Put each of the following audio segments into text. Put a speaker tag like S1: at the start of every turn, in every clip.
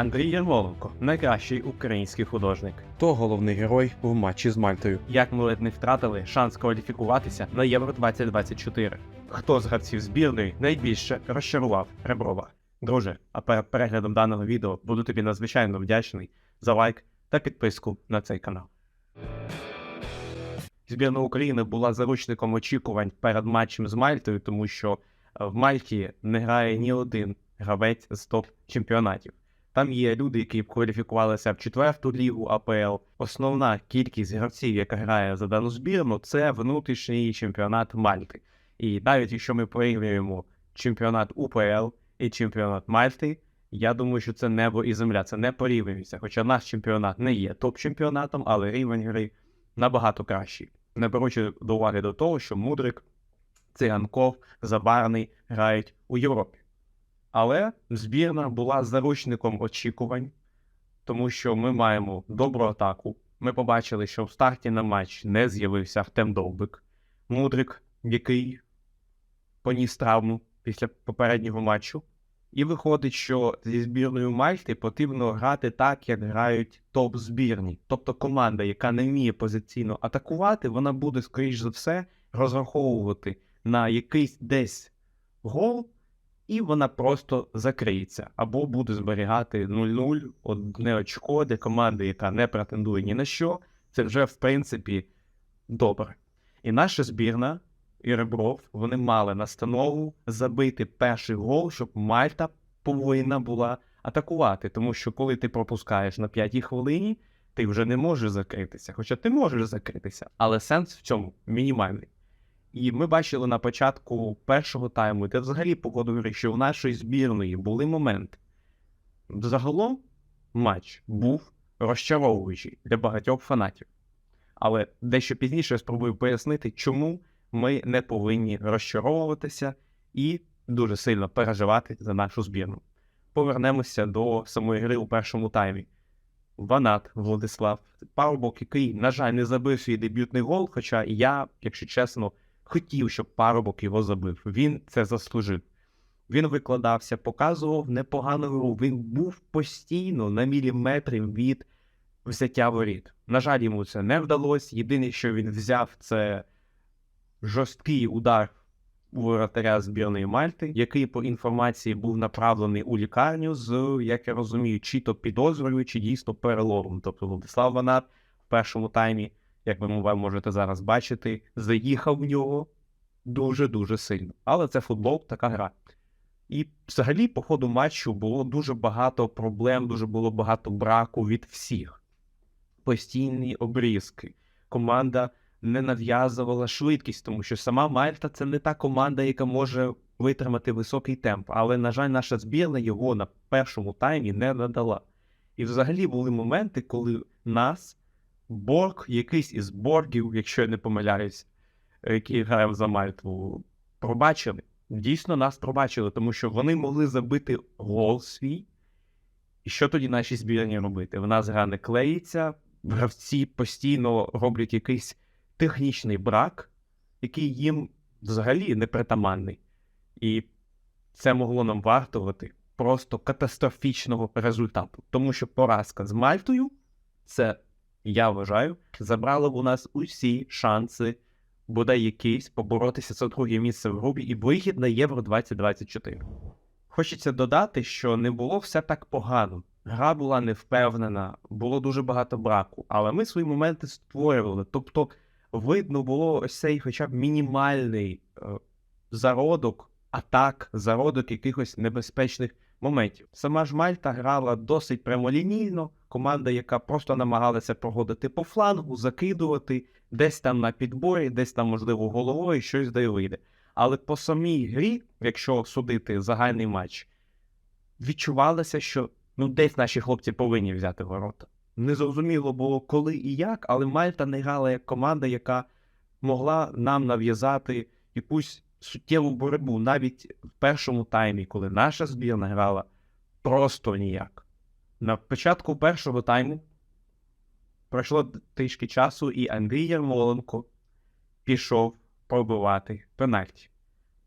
S1: Андрій Ярмоленко найкращий український художник.
S2: То головний герой в матчі з Мальтою.
S1: Як ми ледь не втратили шанс кваліфікуватися на Євро 2024? Хто з гравців збірної найбільше розчарував Реброва? Друже, а перед переглядом даного відео буду тобі надзвичайно вдячний за лайк та підписку на цей канал. Збірна України була заручником очікувань перед матчем з Мальтою, тому що в Мальті не грає ні один гравець з топ-чемпіонатів. Там є люди, які кваліфікувалися в четверту лігу АПЛ. Основна кількість гравців, яка грає за дану збірну, це внутрішній чемпіонат Мальти. І навіть якщо ми порівнюємо чемпіонат УПЛ і чемпіонат Мальти, я думаю, що це небо і земля, це не порівнюється. Хоча наш чемпіонат не є топ-чемпіонатом, але рівень гри набагато кращий. Не беручи до уваги до того, що Мудрик, Циганков, Забарний грають у Європі. Але збірна була заручником очікувань, тому що ми маємо добру атаку. Ми побачили, що в старті на матч не з'явився Артем Довбик, Мудрик, який поніс травму після попереднього матчу. І виходить, що зі збірною Мальти потрібно грати так, як грають топ-збірні. Тобто команда, яка не вміє позиційно атакувати, вона буде, скоріш за все, розраховувати на якийсь десь гол, і вона просто закриється. Або буде зберігати 0-0, одне очко для команди, яка не претендує ні на що. Це вже, в принципі, добре. І наша збірна і Ребров вони мали настанову забити перший гол, щоб Мальта повинна була атакувати. Тому що коли ти пропускаєш на п'ятій хвилині, ти вже не можеш закритися. Хоча ти можеш закритися, але сенс в цьому мінімальний. І ми бачили на початку першого тайму, де взагалі по ходу що в нашої збірної були моменти. Загалом матч був розчаровуючий для багатьох фанатів. Але дещо пізніше я спробую пояснити, чому ми не повинні розчаровуватися і дуже сильно переживати за нашу збірну. Повернемося до самої гри у першому таймі. Ванат Владислав, парубок, який, на жаль, не забив свій дебютний гол, хоча я, якщо чесно, хотів, щоб парубок його забив. Він це заслужив. Він викладався, показував непогану гру. Він був постійно на міліметрі від взяття воріт. На жаль, йому це не вдалося. Єдине, що він взяв, це жорсткий удар у воротаря збірної Мальти, який по інформації був направлений у лікарню з, як я розумію, чи то підозрою, чи дійсно переломом. Тобто Владислав Ванат в першому таймі, як ви можете зараз бачити, заїхав в нього дуже-дуже сильно. Але це футбол, така гра. І взагалі, по ходу матчу було дуже багато проблем, дуже було багато браку від всіх. Постійні обрізки. Команда не нав'язувала швидкість, тому що сама Мальта це не та команда, яка може витримати високий темп. Але, на жаль, наша збірна його на першому таймі не надала. І взагалі були моменти, коли нас Борг, якийсь із боргів, якщо я не помиляюсь, який грає за Мальту, пробачили. Дійсно нас пробачили, тому що вони могли забити гол свій. І що тоді нашій збірні робити? В нас гра не клеїться, гравці постійно роблять якийсь технічний брак, який їм взагалі непритаманний. І це могло нам вартувати просто катастрофічного результату. Тому що поразка з Мальтою, це, я вважаю, забрала б у нас усі шанси, бодай якийсь, поборотися за друге місце в групі і вихід на Євро 2024. Хочеться додати, що не було все так погано. Гра була невпевнена, було дуже багато браку, але ми свої моменти створювали. Тобто, видно було ось цей хоча б мінімальний е, зародок атак, зародок якихось небезпечних моментів. Сама ж Мальта грала досить прямолінійно. Команда, яка просто намагалася проходити по флангу, закидувати десь там на підборі, десь там, можливо, головою щось де вийде. Але по самій грі, якщо судити загальний матч, відчувалося, що ну десь наші хлопці повинні взяти ворота. Незрозуміло було коли і як, але Мальта не грала як команда, яка могла нам нав'язати якусь суттєву боротьбу навіть в першому таймі, коли наша збірна грала просто ніяк. На початку першого тайму пройшло трішки часу, і Андрій Ярмоленко пішов пробивати пенальті.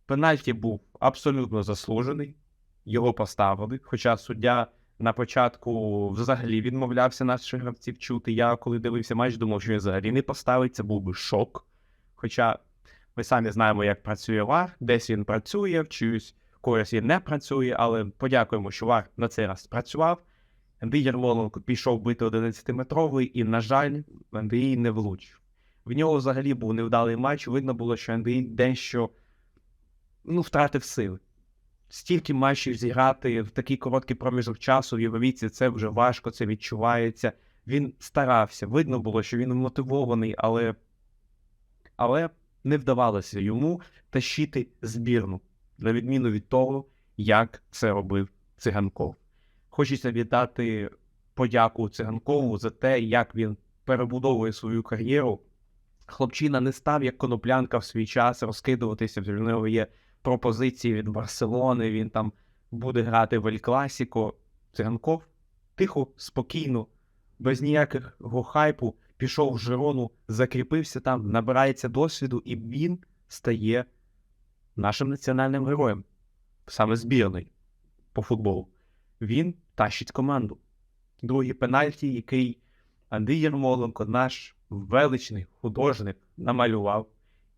S1: Пенальті був абсолютно заслужений, його поставили, хоча суддя на початку взагалі відмовлявся наших гравців чути. Я коли дивився матч, думав, що він взагалі не поставить, це був би шок. Хоча ми самі знаємо, як працює ВАР, десь він працює, в чиюсь користь він не працює, але подякуємо, що ВАР на цей раз працював. Андрій Ярмоленко пішов бити 11-метровий, і, на жаль, Андрій не влучив. В нього взагалі був невдалий матч. Видно було, що Андрій дещо ну, втратив сили. Стільки матчів зіграти в такий короткий проміжок часу в його віці, це вже важко, це відчувається. Він старався. Видно було, що він мотивований, але, але не вдавалося йому тащити збірну, на відміну від того, як це робив циганков. Хочеться віддати подяку циганкову за те, як він перебудовує свою кар'єру. Хлопчина не став як коноплянка в свій час розкидуватися. В нього є пропозиції від Барселони. Він там буде грати в Ель Класіко. Циганков тихо, спокійно, без ніякого хайпу пішов в Жирону, закріпився там, набирається досвіду, і він стає нашим національним героєм, саме збірний по футболу. Він тащить команду. Другий пенальті, який Андрій Ярмоленко, наш величний художник, намалював.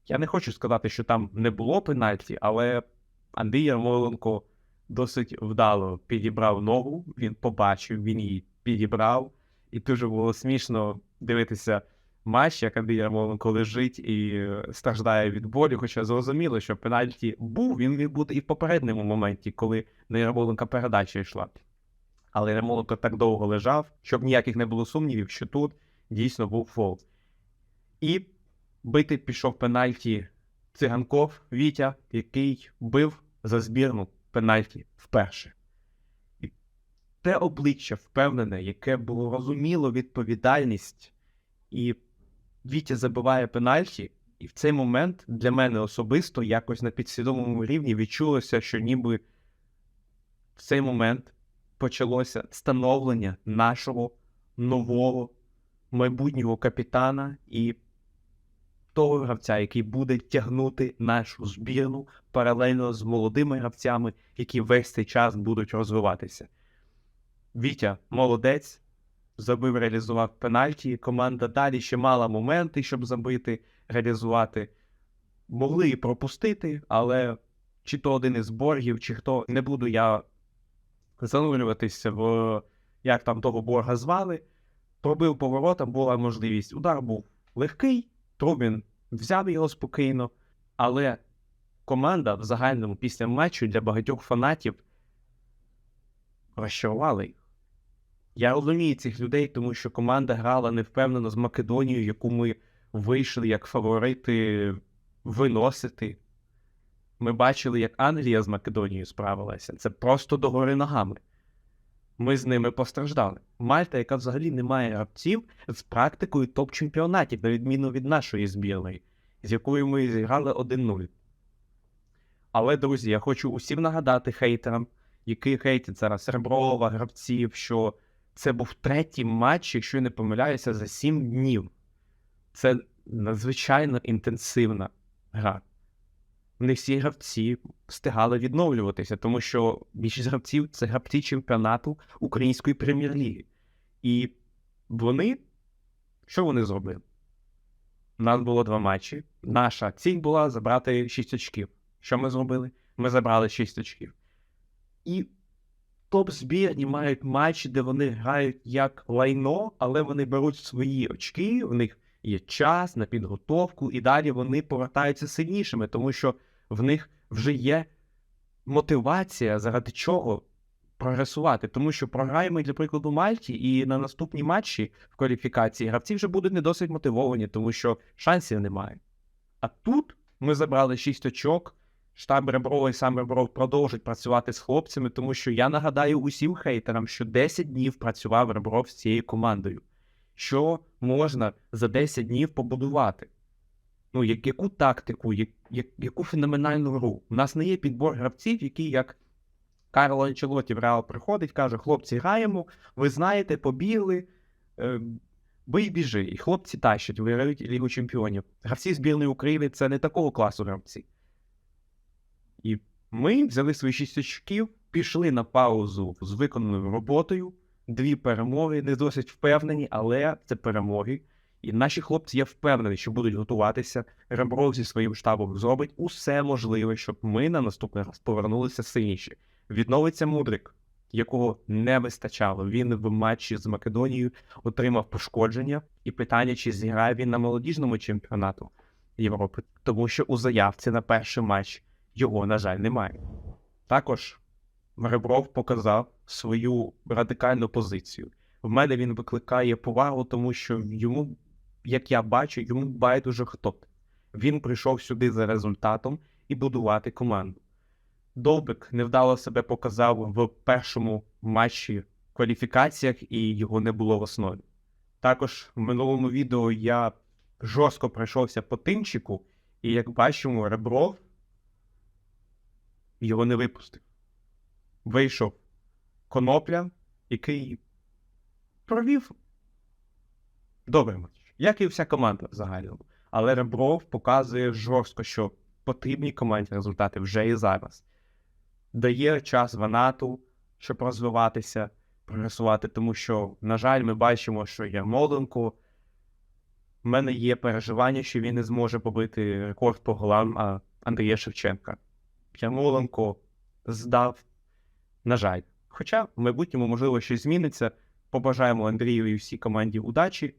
S1: Я не хочу сказати, що там не було пенальті, але Андрій Ярмоленко досить вдало підібрав ногу, він побачив, він її підібрав, і дуже було смішно дивитися матч, як Андрій Ярмоленко лежить і страждає від болю. Хоча зрозуміло, що пенальті був, він міг бути і в попередньому моменті, коли на Ярмоленка передача йшла. Але Ярмоленко так довго лежав, щоб ніяких не було сумнівів, що тут дійсно був фол. І бити пішов пенальті циганков Вітя, який бив за збірну пенальті вперше. Те обличчя впевнене, яке було розуміло відповідальність, і Вітя забиває пенальті, і в цей момент для мене особисто якось на підсвідомому рівні відчулося, що ніби в цей момент почалося становлення нашого нового майбутнього капітана і того гравця, який буде тягнути нашу збірну паралельно з молодими гравцями, які весь цей час будуть розвиватися. Вітя молодець, забив, реалізував пенальті. Команда далі ще мала моменти, щоб забити, реалізувати. Могли і пропустити, але чи то один із боргів, чи хто не буду я занурюватися в як там того борга звали. Пробив поворотом, була можливість. Удар був легкий, Трубін взяв його спокійно, але команда в загальному після матчу для багатьох фанатів розчарувала їх. Я розумію цих людей, тому що команда грала невпевнено з Македонією, яку ми вийшли як фаворити виносити. Ми бачили, як Англія з Македонією справилася. Це просто догори ногами. Ми з ними постраждали. Мальта, яка взагалі не має гравців з практикою топ-чемпіонатів, на відміну від нашої збірної, з якою ми зіграли 1-0. Але, друзі, я хочу усім нагадати хейтерам, які хейтять зараз Реброва, гравців, що це був третій матч, якщо я не помиляюся, за 7 днів. Це надзвичайно інтенсивна гра. Не всі гравці встигали відновлюватися, тому що більшість гравців це гравці чемпіонату Української прем'єр-ліги. І вони, що вони зробили? У нас було два матчі. Наша ціль була забрати 6 очків. Що ми зробили? Ми забрали 6 очків. І топ-збірні мають матчі, де вони грають як лайно, але вони беруть свої очки, у них є час на підготовку, і далі вони повертаються сильнішими, тому що в них вже є мотивація, заради чого прогресувати. Тому що програємо, для прикладу, Мальті, і на наступні матчі в кваліфікації гравці вже будуть не досить мотивовані, тому що шансів немає. А тут ми забрали 6 очок. Штаб Реброва і сам Ребров продовжить працювати з хлопцями, тому що я нагадаю усім хейтерам, що 10 днів працював Ребров з цією командою. Що можна за 10 днів побудувати? Ну, як, яку тактику, як, як, яку феноменальну гру? У нас не є підбор гравців, які, як Карло Анчелоті в Реал приходить, каже: хлопці, граємо, ви знаєте, побігли, е, бий біжи. І хлопці тащать, виграють Лігу Чемпіонів. Гравці збірної України це не такого класу гравці. І ми взяли свої 6 очків, пішли на паузу з виконаною роботою. Дві перемоги, не досить впевнені, але це перемоги. І наші хлопці, я впевнений, що будуть готуватися. Ребров зі своїм штабом зробить усе можливе, щоб ми на наступний раз повернулися сильніші. Відновиться Мудрик, якого не вистачало. Він в матчі з Македонією отримав пошкодження, і питання, чи зіграє він на молодіжному чемпіонату Європи, тому що у заявці на перший матч його, на жаль, немає. Також Ребров показав свою радикальну позицію. В мене він викликає повагу, тому що йому, як я бачу, йому байдуже хто. Він прийшов сюди за результатом і будувати команду. Довбик невдало себе показав в першому матчі кваліфікаціях, і його не було в основі. Також в минулому відео я жорстко пройшовся по тимчику, і як бачимо, Ребров його не випустив. Вийшов конопля, який провів добрий матч, як і вся команда в загальному. Але Ребров показує жорстко, що потрібній команді результати вже і зараз. Дає час Ванату, щоб розвиватися, прогресувати, тому що, на жаль, ми бачимо, що Ярмоленко. В мене є переживання, що він не зможе побити рекорд по голам Андрія Шевченка. Ярмоленко здав, на жаль. Хоча в майбутньому, можливо, щось зміниться. Побажаємо Андрію і всій команді удачі.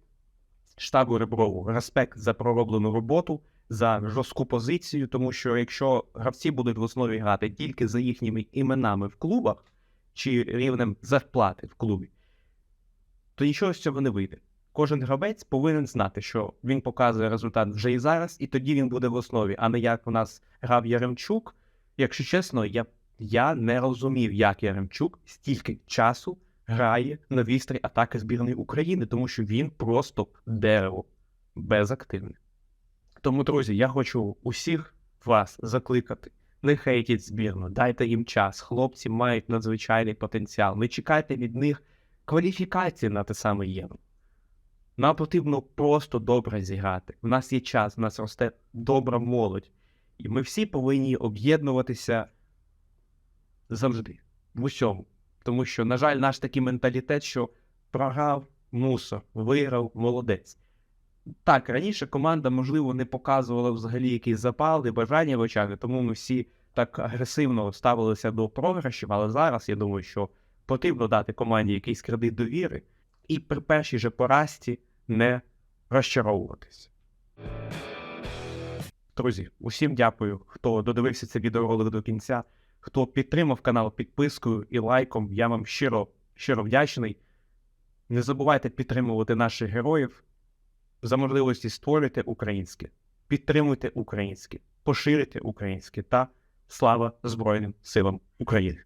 S1: Штабу Реброву респект за пророблену роботу, за жорстку позицію, тому що якщо гравці будуть в основі грати тільки за їхніми іменами в клубах чи рівнем зарплати в клубі, то нічого з цього не вийде. Кожен гравець повинен знати, що він показує результат вже і зараз, і тоді він буде в основі, а не як у нас грав Яремчук. Якщо чесно, я, я не розумів, як Яремчук стільки часу грає на вістрі атаки збірної України, тому що він просто дерево безактивне. Тому, друзі, я хочу усіх вас закликати. Не хейтіть збірну, дайте їм час. Хлопці мають надзвичайний потенціал. Не чекайте від них кваліфікації на те саме євро. Нам потрібно просто добре зіграти. У нас є час, у нас росте добра молодь. І ми всі повинні об'єднуватися завжди, в усьому. Тому що, на жаль, наш такий менталітет, що програв мусор, виграв молодець. Так, раніше команда, можливо, не показувала взагалі якийсь запал і бажання в очах, тому ми всі так агресивно ставилися до програшів, але зараз я думаю, що потрібно дати команді якийсь кредит довіри і при першій же поразці не розчаровуватися. Друзі, усім дякую, хто додивився цей відеоролик до кінця, хто підтримав канал підпискою і лайком. Я вам щиро, щиро вдячний. Не забувайте підтримувати наших героїв за можливості створюйте українське, підтримуйте українське, поширюйте українське та слава Збройним силам України.